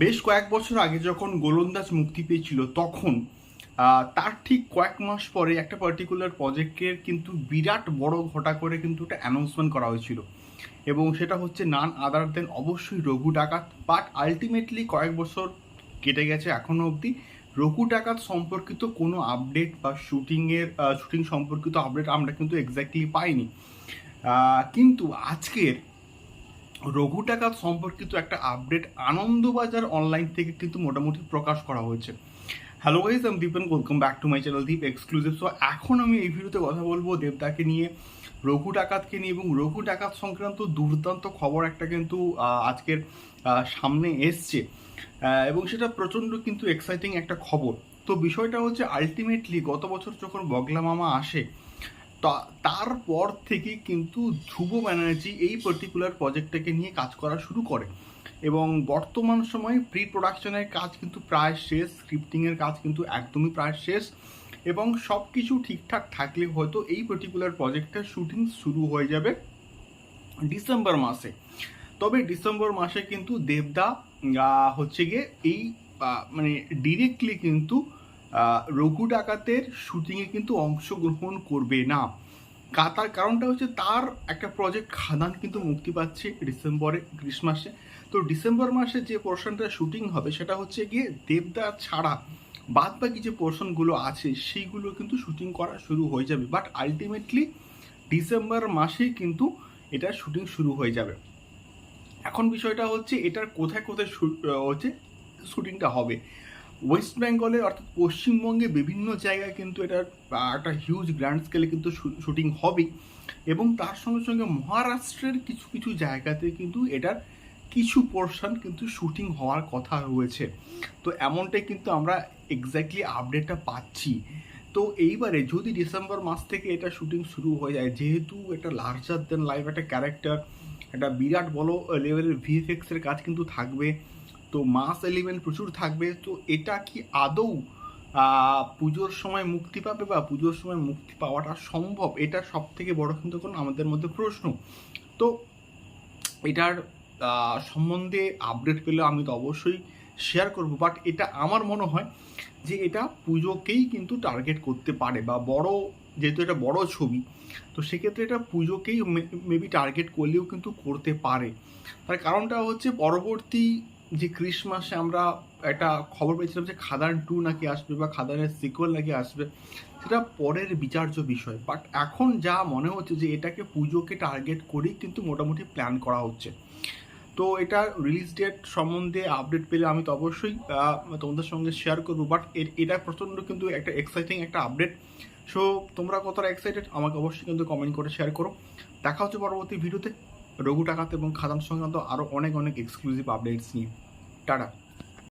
বেশ কয়েক বছর আগে যখন গোলন্দাজ মুক্তি পেয়েছিল, তখন তার ঠিক কয়েক মাস পরে একটা পার্টিকুলার প্রজেক্টের কিন্তু বিরাট বড় ঘটা করে কিন্তু একটা অ্যানাউন্সমেন্ট করা হয়েছিল। এবং সেটা হচ্ছে নান আদার দেন অবশ্যই রঘু ডাকাত। বাট আলটিমেটলি কয়েক বছর কেটে গেছে এখনও অবধি। রঘু ডাকাত সম্পর্কিত কোনো আপডেট বা শুটিংয়ের শুটিং সম্পর্কিত আপডেট আমরা কিন্তু এক্স্যাক্টলি পাইনি। কিন্তু আজকের রঘু ডাকাত সম্পর্কিত একটা আপডেট আনন্দবাজার অনলাইন থেকে কিন্তু মোটামুটি প্রকাশ করা হয়েছে। হ্যালো গাইজ আমি Dipen welcome back to my channel Deep exclusive so এখন আমি এই ভিডিওতে কথা বলব দেবদাকে নিয়ে রঘু ডাকাতকে নিয়ে এবং রঘু ডাকাত সংক্রান্ত দুর্দান্ত খবর একটা কিন্তু আজকের সামনে এসছে। এবং সেটা প্রচণ্ড কিন্তু এক্সাইটিং একটা খবর। তো বিষয়টা হচ্ছে আলটিমেটলি গত বছর যখন বগলা মামা আসে তারপর থেকে কিন্তু ধ্রুব ব্যানার্জি এই পার্টিকুলার প্রজেক্টটাকে নিয়ে কাজ করা শুরু করে। এবং বর্তমান সময়ে প্রি প্রোডাকশনের কাজ কিন্তু প্রায় শেষ স্ক্রিপ্টিংয়ের কাজ কিন্তু একদমই প্রায় শেষ। এবং সব কিছু ঠিকঠাক থাকলে হয়তো এই পার্টিকুলার প্রজেক্টের শুটিং শুরু হয়ে যাবে ডিসেম্বর মাসে। তবে ডিসেম্বর মাসে কিন্তু দেবদা হচ্ছে গিয়ে এই মানে ডিরেক্টলি কিন্তু রঘু ডাকাতের শুটিংয়ে কিন্তু অংশগ্রহণ করবে না। তার কারণটা হচ্ছে তার একটা প্রজেক্ট খাদান কিন্তু মুক্তি পাচ্ছে ডিসেম্বরে ক্রিসমাসে তো ডিসেম্বর মাসে যে পোর্শনটা শুটিং হবে সেটা হচ্ছে গিয়ে দেবদা ছাড়া বাদ বাকি যে পোর্শনগুলো আছে সেইগুলো কিন্তু শুটিং করা শুরু হয়ে যাবে। বাট আলটিমেটলি ডিসেম্বর মাসেই কিন্তু এটা শুটিং শুরু হয়ে যাবে। এখন বিষয়টা হচ্ছে এটার কোথায় কোথায় হচ্ছে শুটিংটা হবে? ওয়েস্ট বেঙ্গলে অর্থাৎ পশ্চিমবঙ্গে বিভিন্ন জায়গায় কিন্তু এটার একটা হিউজ গ্র্যান্ড স্কেলে কিন্তু শুটিং হবে এবং তার সঙ্গে সঙ্গে মহারাষ্ট্রের কিছু কিছু জায়গাতে কিন্তু এটার কিছু পোর্শন কিন্তু শুটিং হওয়ার কথা রয়েছে। তো এমনটাই কিন্তু আমরা এক্স্যাক্টলি আপডেটটা পাচ্ছি। তো এইবারে যদি ডিসেম্বর মাস থেকে এটা শুটিং শুরু হয়ে যায়, যেহেতু এটা লার্জার দেন লাইফ একটা ক্যারেক্টার একটা বিরাট বড় লেভেলের ভিএফএক্স এর কাজ কিন্তু থাকবে। তো মাস এলিমেন্ট প্রচুর থাকবে, তো এটা কি আদৌ পুজোর সময় মুক্তি পাবে বা পুজোর সময় মুক্তি পাওয়াটা সম্ভব? এটা সব থেকে বড় কিন্তু এখন আমাদের মধ্যে প্রশ্ন। তো এটার সম্বন্ধে আপডেট পেলে আমি তো অবশ্যই শেয়ার করব। বাট এটা আমার মনে হয় যে এটা পুজোকেই কিন্তু টার্গেট করতে পারে বা বড়, যেহেতু এটা বড় ছবি, তো সেক্ষেত্রে এটা পুজোকেই মেবি টার্গেট করলেও কিন্তু করতে পারে। তার কারণটা হচ্ছে পরবর্তী যে ক্রিসমাসে আমরা একটা খবর পেয়েছিলাম যে খাদান টু নাকি আসবে বা খাদানের সিকুয়েল নাকি আসবে, সেটা পরের বিচার্য বিষয়। বাট এখন যা মনে হচ্ছে যে এটাকে পুজোকে টার্গেট করেই কিন্তু মোটামুটি প্ল্যান করা হচ্ছে। তো এটা রিলিজ ডেট সম্বন্ধে আপডেট পেলে আমি তো অবশ্যই তোমাদের সঙ্গে শেয়ার করব। বাট এটা প্রচণ্ড কিন্তু একটা এক্সাইটিং একটা আপডেট সো তোমরা কতটা এক্সাইটেড আমাকে অবশ্যই কিন্তু কমেন্ট করে শেয়ার করো। দেখা হচ্ছে পরবর্তী ভিডিওতে রঘু টাকাত এবং খাদান সংক্রান্ত আরও অনেক অনেক এক্সক্লুসিভ আপডেটস নিয়ে। টাটা।